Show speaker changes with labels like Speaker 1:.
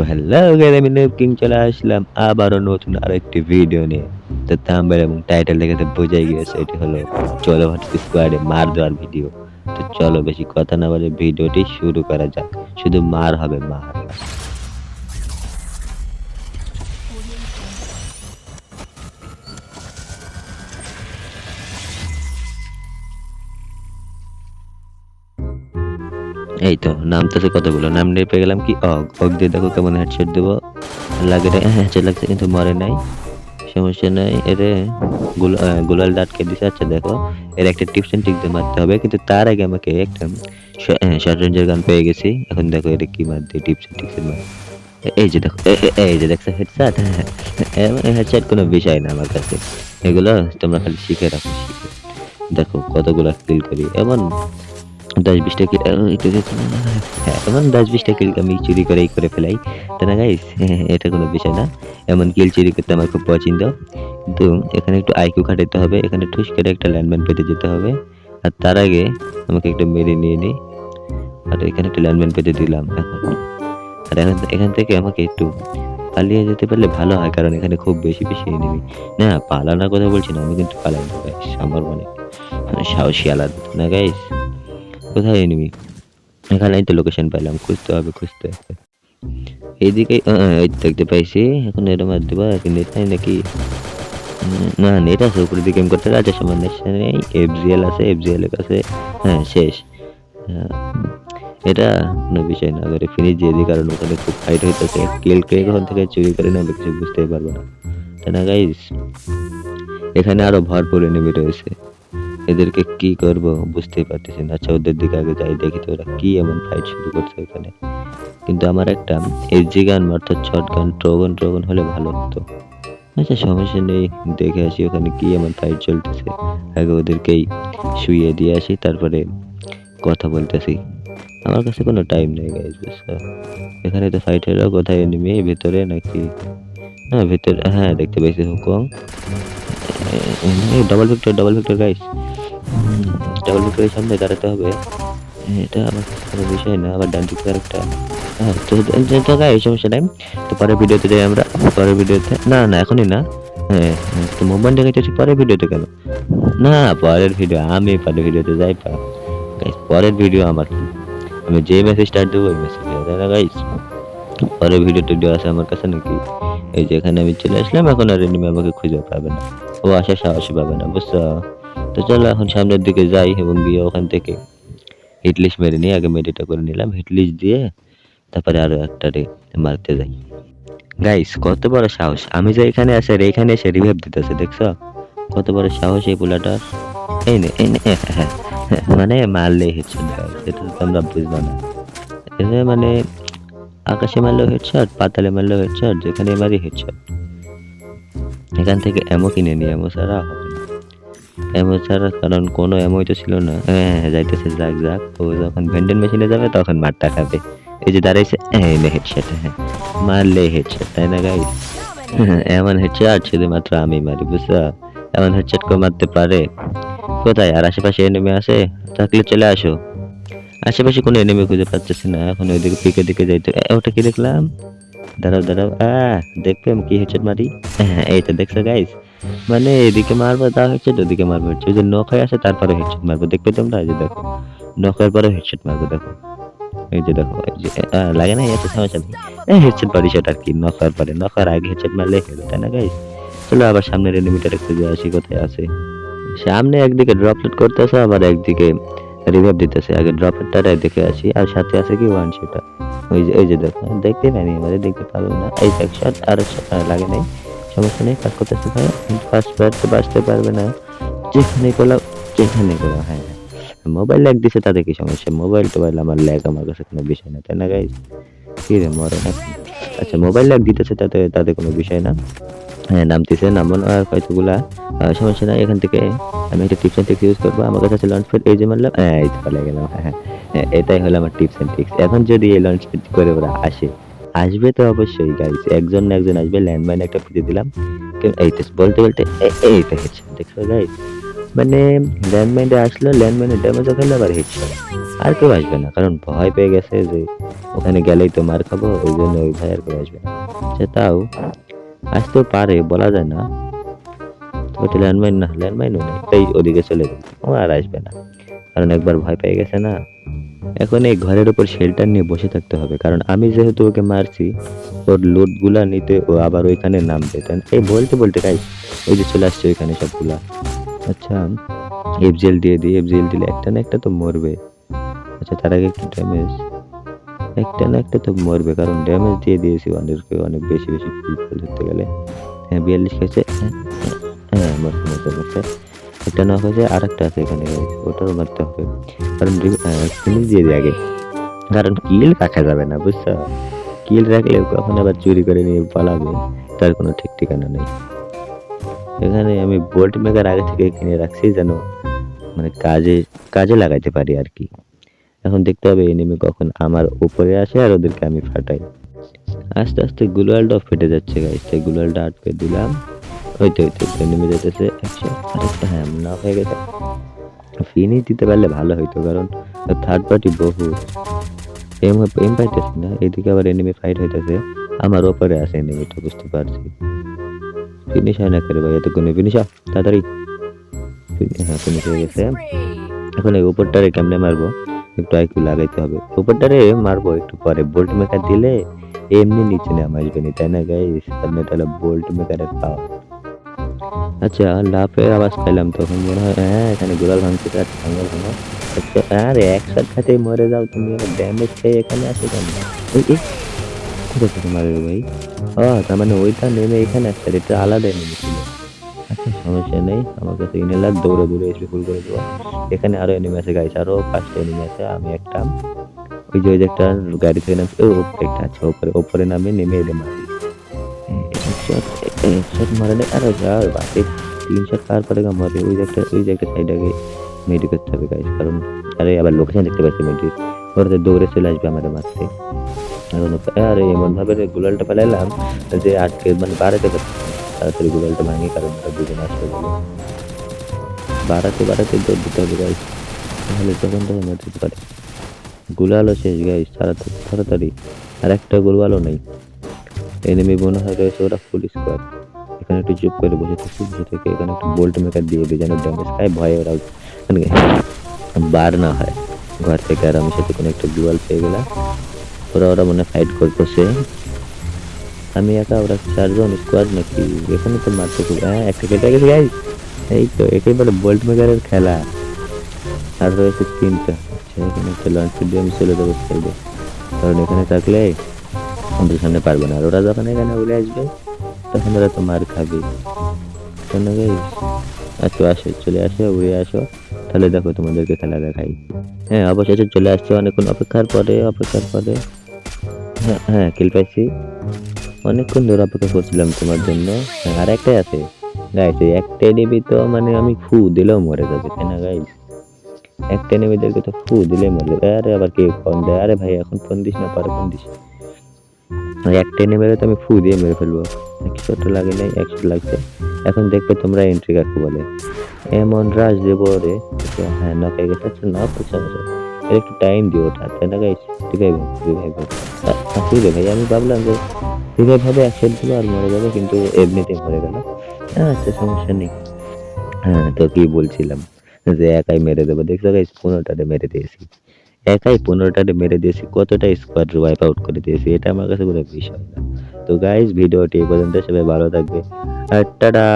Speaker 1: তো hello guys আমি নব কিং চলে আসলাম। আবারও নতুন আরেকটি ভিডিও নিয়ে। তো থাম্বনেল এবং টাইটেল দেখে তো বোঝাই গিয়েছে, এটি হলো চলো ভার্সেস স্কোয়াডে মার দেওয়ার ভিডিও তো চলো বেশি কথা না বলে ভিডিওটি শুরু করা যাক। শুধু মার হবে মার। এই তো নামতেছে কতগুলো? নাম নিয়ে পেয়ে গেলাম কি? অগ। অগ দিয়ে দেখো কেমন হেডশট দেবো। লাগে হ্যাঁ লাগছে কিন্তু মরে নাই। সমস্যা নাই। এরে গুলাল ডাটকে দিছে। আচ্ছা দেখো। এর একটা টিপস অ্যান্ড ট্রিক মারতে হবে। কিন্তু তার আগে আমাকে একটা শর্ট রেঞ্জের গান পেয়ে গেছি। এখন দেখো এটা কি মার দিয়ে টিপস অ্যান্ড ট্রিক্সের মার। এই যে দেখো এই যে দেখছ হেডশট হেডশট কোনো বিষয় না আমার কাছে। এগুলো তোমরা খালি শিখে রাখো দেখো কতগুলো কিল করি। এমন দশ বিশটা কিল হ্যাঁ এমন দশ বিশটা কিল আমি চুরি করেই করে ফেলাই। তাই না গাইস এটা কোনো বিষয় না। এমন কিল চুরি করতে আমার খুব পছন্দ। কিন্তু এখানে একটু আইকিউ খাটাতে হবে। এখানে ঠুস করে একটা ল্যান্ডম্যান পেতে যেতে হবে। আর তার আগে আমাকে একটা মেরে নিয়ে নিই আর এখানে একটা ল্যান্ডম্যান পেতে দিলাম, এখন। আর এখন এখান থেকে আমাকে একটু পালিয়ে যেতে পারলে ভালো হয়, কারণ এখানে খুব বেশি বেশি এনিমি না, পালানোর কথা বলছি না, আমি কিন্তু পালাই না গাইস আমার মানে সাহসী আলাদা, না গাইস কোথায় এনিমি এখানে তো লোকেশন পাইলাম, খুঁজতে হবে খুঁজতে হবে। এইদিকে দেখতে পাইছি, এখন এটা মার দেবা নেট নাই নাকি না নেট আছে উপরের দিকে করতে আছে সমান নেই এফজিএল আছে এফজিএল এর কাছে হ্যাঁ শেষ। এটা কোনো বিষয় না করে ফিনিশ দিয়ে দিই, কারণ ওখানে খুব ফাইট হইতেছে কিল কে কখন থেকে চুরি করে নেবে, কিছু বুঝতেই পারব না। তাই না গাইস এখানে আরও ভরপুর এনিমি রয়েছে। এদেরকে কি করব বুঝতেই পারতেছি না। আচ্ছা ওদের দিকে আগে যাই, দেখি তো ওরা কি এমন ফাইট শুরু করছে এখানে। কিন্তু আমার একটা এসজি গান অর্থাৎ শর্ট গান ট্রগন ট্রগন হলে ভালো হতো। আচ্ছা সমস্যা নেই, দেখে আসি ওখানে কি এমন ফাইট চলতেছে। আগে ওদেরকেই শুয়ে দিয়ে আসি, তারপরে কথা বলতেছি। আমার কাছে কোনো টাইম নেই গাইজ বুঝছ? এখানে তো ফাইটাররা কোথায় নেমে ভেতরে নাকি? হ্যাঁ ভেতরে হ্যাঁ দেখতে পাইছি হুকং double victor double victor guys double ভিক্টরের সামনে দাঁড়াতে হবে। এটা আমার কোনো বিষয় না আবার ডান দিকে আরেকটা। হ্যাঁ তো তো- তো সমস্যা নাই। তো পরের ভিডিওতে যাই আমরা। পরের ভিডিওতে না না এখনই না। হ্যাঁ হ্যাঁ, তো মোবাইল দেখাইতেছি পরের ভিডিওতে কেন না পরের ভিডিও আমি পরের ভিডিওতে যাই পা পরের ভিডিও আমার। আমি যে মেসেজ স্টার্ট দেবো ওই মেসেজ তাই না গাইস পরের ভিডিও টিডিও আছে আমার কাছে নাকি? এই যে এখানে আমি চলে আসলাম এখন আর এনিমি আমাকে খুঁজে পাবে না। ও আসার সাহসী পাবে না বুঝছ? তো চলো এখন সামনের দিকে যাই এবং গিয়ে ওখান থেকে হিটলিস্ট মেরে নিয়ে আগে মেডিটা করে নিলাম। হিটলিস্ট দিয়ে তারপরে আরও একটা রে মারতে যাই। গাইস কত বড় সাহস। আমি যে এখানে আছে আর এখানে এসে রিভাইভ দিতেছে দেখছ? কত বড় সাহস এই পোলাটার। এই নে এই নে হ্যাঁ, হ্যাঁ, হ্যাঁ, মানে মারলে হেডশট গাইস এটা তো তোমরা বুঝবা না। মানে আকাশে মারলেও হেডশট পাতালে মারলেও হেডশট যেখানে মারি হেডশট এখান থেকে এমো কিনে নিয়ে এমো ছাড়া ছাড়া কারণ কোনো এমোই তো ছিল না। হ্যাঁ হ্যাঁ, যাইতেছে যাক যাক। ও যখন ভেন্ডেন মেশিনে যাবে তখন মারটা খাবে। এই যে দাঁড়াইছে এই নে হেডশট হ্যাঁ। মারলে হেডশট তাই না গাই এমন হেডশট শুধুমাত্র আমি মারি বুঝছ? এমন হেডশট কেউ মারতে পারে? কোথায়? আর আশেপাশে এনিমি আছে? থাকলে চলে আসো। আশেপাশে কোনো এনিমি খুঁজে পাচ্ছি না। এখন ওইদিকে পিকের দিকে যাইতে। ওটা কি দেখলাম? দাঁড়াও দাঁড়াও। আহ দেখবে আমি কি হেডশট মারি। হ্যাঁ এই তো দেখছ গাইস মানে এদিকে মারবো তা হেডশট ওদিকে মারবো। ওই যে নখ হয়ে আসে, তারপরে হেডশট মারবো। দেখবে তোমরা? এই যে দেখো। নখ হওয়ার পরে হেডশট মারবো, দেখো। এই যে দেখো, এই যে লাগে না এত সমস্যা? নেই হেডশট পারি সেটা আর কি নখ হওয়ার পরে। নখ হওয়ার আগে হেডশট মারলে হেড তাই না গাইস চলো আবার সামনের এনিমিটারে খুঁজে আসি, কোথায় আছে। সামনে একদিকে ড্রপলেট করতেছে, আবার একদিকে রিভাইভ দিতেছে। আগে ড্রপলেটটা দেখে আসি, আর সাথে আছে কি ওয়ান সেটা ওই যে, এই যে দেখো, দেখতে পাইনি আমাদের দেখতে পারব না। এই এক আর লাগে নাই। সমস্যা নেই কাজ ভাই কিন্তু ফার্স্ট তো বাঁচতে পারবে না। যেখানে করলাম যেখানে করলাম হ্যাঁ মোবাইল ল্যাগ দিছে তাতে কি সমস্যা? মোবাইল টোবাইল আমার ল্যাগ আমার কাছে কোনো বিষয় না তাই না গাইজ কি রে মরে না। আচ্ছা মোবাইল ল্যাগ দিতেছে তাতে তাতে কোনো বিষয় না। হ্যাঁ নামতেছে নামন আর কয়তগুলা সমস্যা নাই। এখান থেকে আমি একটা টিপস অ্যান্ড ইউজ করব। আমার কাছে লঞ্চ প্যাড এই যে মারলাম হ্যাঁ এই তো পালিয়ে গেলাম হ্যাঁ হ্যাঁ। হ্যাঁ, এটাই হলো আমার টিপস অ্যান্ড ট্রিক্স এখন যদি এই লঞ্চ প্যাড করে ওরা আসে আসবে তো অবশ্যই গাইস একজন না একজন আসবে ল্যান্ডমাইন একটা ফিরে দিলাম। কেউ- এই তো, বলতে বলতে এ- এই তো হেডশট দেখছ গাইস মানে ল্যান্ডমাইনে আসলো ল্যান্ডমাইনে ড্যামেজও খেলে আবার হেডশট আর কেউ আসবে না, কারণ ভয় পেয়ে গেছে যে ওখানে গেলেই তো মার খাব, ওই জন্য ওই ভয় আর কেউ আসবে না। সে তাও আসতেও পারে, বলা যায় না। ওটা ল্যান্ডমাইন না ল্যান্ডমাইনও নেই, তাই ওদিকে চলে যাবে ও আর আসবে না, কারণ একবার ভয় পেয়ে গেছে না। এখন এই ঘরের উপর শেল্টার নিয়ে বসে থাকতে হবে, কারণ আমি যেহেতু ওকে মারছি, ওর লোডগুলা নিতে ও আবার ওইখানে নামবে। এই বলতে বলতে গাই ওই যে চলে আসছে ওইখানে সবগুলা। আচ্ছা এফজেল দিয়ে দিই এফজেল দিলে একটা না একটা তো মরবে। আচ্ছা তার আগে একটু ড্যামেজ একটা না একটা তো মরবে, কারণ ড্যামেজ দিয়ে দিয়েছি অনেককে, অনেক বেশি বেশি ফুল ফুল ধরতে গেলে। হ্যাঁ বিয়াল্লিশ খেয়েছে। হ্যাঁ হ্যাঁ মরতে মরতে মরতে একটা না হয়েছে আর একটা আছে এখানে, ওটাও মারতে হবে। কারণ ফিনিশ দিয়ে দিই আগে। কারণ কিল রাখা যাবে না, বুঝছ? কিল রাখলে কখন আবার চুরি করে নিয়ে পালাবে? তার কোনো ঠিক ঠিকানা নেই। এখানে আমি বোল্ট মেকার আগে থেকে কিনে রাখছি যেন মানে কাজে কাজে লাগাইতে পারি আর কি। এখন দেখতে হবে এনিমি কখন আমার উপরে আসে আর ওদেরকে আমি ফাটাই। আস্তে আস্তে গুলোয়ালটাও ফেটে যাচ্ছে গাইস তাই গুলোয়ালটা আটকে দিলাম। ওই তো ওই তো এনিমি যেতেছে আচ্ছা আরেকটা হ্যাঁ না হয়ে গেছে। ফিনিশ দিতে পারলে ভালো হইতো, কারণ থার্ড পার্টি বহু এম এম পাইতেছে না, এদিকে আবার এনিমি ফাইট হইতেছে। আমার ওপরে আছে এনিমিটা বুঝতে পারছি। ফিনিশ হয় না করে ভাই, এতক্ষণে? ফিনিশ তাড়াতাড়ি। হ্যাঁ ফিনিশ হয়ে গেছে। এখন এই উপরটারে কেমনে মারবো? একটু আইকিউ লাগাইতে হবে। উপরটারে মারবো একটু পরে। বোল্ট মেকার দিলে এমনি নিচে নাম আসবে না তাই না গাইস কারণ এটা হলো বোল্ট মেকারের পাওয়ার আচ্ছা লাফের আওয়াজ পেলাম তখন, মনে হয় হ্যাঁ এখানে গোলাল ভাঙছে ভাঙল ভাঙো আচ্ছা একসাথ খাতে মরে যাও তুমি ড্যামেজ খেয়ে এখানে আসো কেন? কোথা থেকে মারে ভাই? ও, তার মানে ওইটা নেমে এখানে আর এটা আলাদা নেমে ছিল। আচ্ছা সমস্যা নেই, আমার কাছে ইনেলার দৌড়ে দৌড়ে এসে ফুল করে দেবো। এখানে আরও এনিমি আছে গাইস আরও পাঁচটা এনিমি আছে, আমি একটা। ওই যে ওই যে একটা গাড়ি থেকে নামছে, ও, একটা আছে উপরে উপরে নামে নেমে এলে মারি শট মারে না আরে যা বাকি তিন শট পার করে গা মারে। ওই একটা ওই একটা সাইড আগে মেডি করতে হবে গাইস কারণ আরে আবার লোকেশন দেখতে পাচ্ছি মেডি ওরা দৌড়ে চলে আসবে আমাদের মারতে। এখন আরে এমন ভাবে রে গুলালটা ফেলাইলাম যে আজকে মানে বাড়াতে পারছি। তাড়াতাড়ি গুলালটা ভাঙি, কারণ ওরা দুজন আসবে বলে। বাড়াতে বাড়াতে দৌড় দিতে হবে গাইস তাহলে তখন তখন দিতে পারে। গুলালও শেষ গাইস তাড়াতাড়ি তাড়াতাড়ি। আর একটা গুলালও নেই। এনিমি হয় রয়েছে ওরা ফুল স্কোয়াড এখানে একটু চুপ করে বসে থাকি, বসে থেকে এখানে একটু বোল্ট মেকার দিয়ে দিই যেন ড্যামেজ খায়, ভয়ে ওরা মানে বার না হয়। ঘর থেকে আর আমি সাথে কোনো একটা দুয়াল পেয়ে গেলাম। ওরা ওরা মনে ফাইট করতেছে। আমি একা, ওরা চারজন স্কোয়াড নাকি? এখানে তো মারতে খুব হ্যাঁ একটা কেটে গেছে গাই এই তো, একেবারে বোল্ট মেকারের খেলা। আর রয়েছে তিনটা। আচ্ছা এখানে একটা লঞ্চ দিয়ে আমি চলে যাব কারণ এখানে থাকলে সামনে পারবে না। আর ওরা যখন এখানে উড়ে আসবে তখন ওরা তো মার খাবে আচ্ছা আসো চলে আসো উড়ে আসো। তাহলে দেখো তোমাদেরকে খেলা দেখাই। হ্যাঁ অবশেষে চলে আসছে অনেকক্ষণ অপেক্ষার পরে অপেক্ষার পরে। হ্যাঁ হ্যাঁ কিল পাইছি। অনেকক্ষণ ধরে অপেক্ষা করছিলাম তোমার জন্য। হ্যাঁ, আর একটাই আছে। গাইস এই একটা এনিমি তো মানে আমি ফু দিলেও মরে যাবে তাই না গাইস একটা এনিমিদেরকে তো ফু দিলেই মরে যাবে। আরে আবার কে ফোন দেয়? আরে ভাই এখন ফোন দিস না পরে ফোন দিস। ওই একটা এনিমিরে তো আমি ফু দিয়ে মেরে ফেলব। একশোটা লাগে নাই একশো লাগছে। এখন দেখবে তোমরা এন্ট্রি কাকে বলে। এমন রাজ দেবো রে আচ্ছা, হ্যাঁ নক গেছে আচ্ছা নক হচ্ছে আমাদের এর একটু টাইম দিও ওটা। তাই না গাইস রিভাইভ রিভাইভ আসলে ভাই আমি ভাবলাম যে রিভাইভ হবে একশো দিল আর মরে যাবে কিন্তু এমনিতেই মরে গেল। আচ্ছা সমস্যা নেই। হ্যাঁ তো কি বলছিলাম যে একাই মেরে দেবো। দেখছ গাইস পনেরোটাতে মেরে দিয়েছি। একাই পনেরোটা মেরে দিয়েছি, কতটা স্কোয়াড ওয়াইপ আউট করে দিয়েছি, এটা আমার কাছে কোনো বিষয় না। তো গাইস ভিডিওটি এ পর্যন্ত, সবাই ভালো থাকবে। আর টাটা!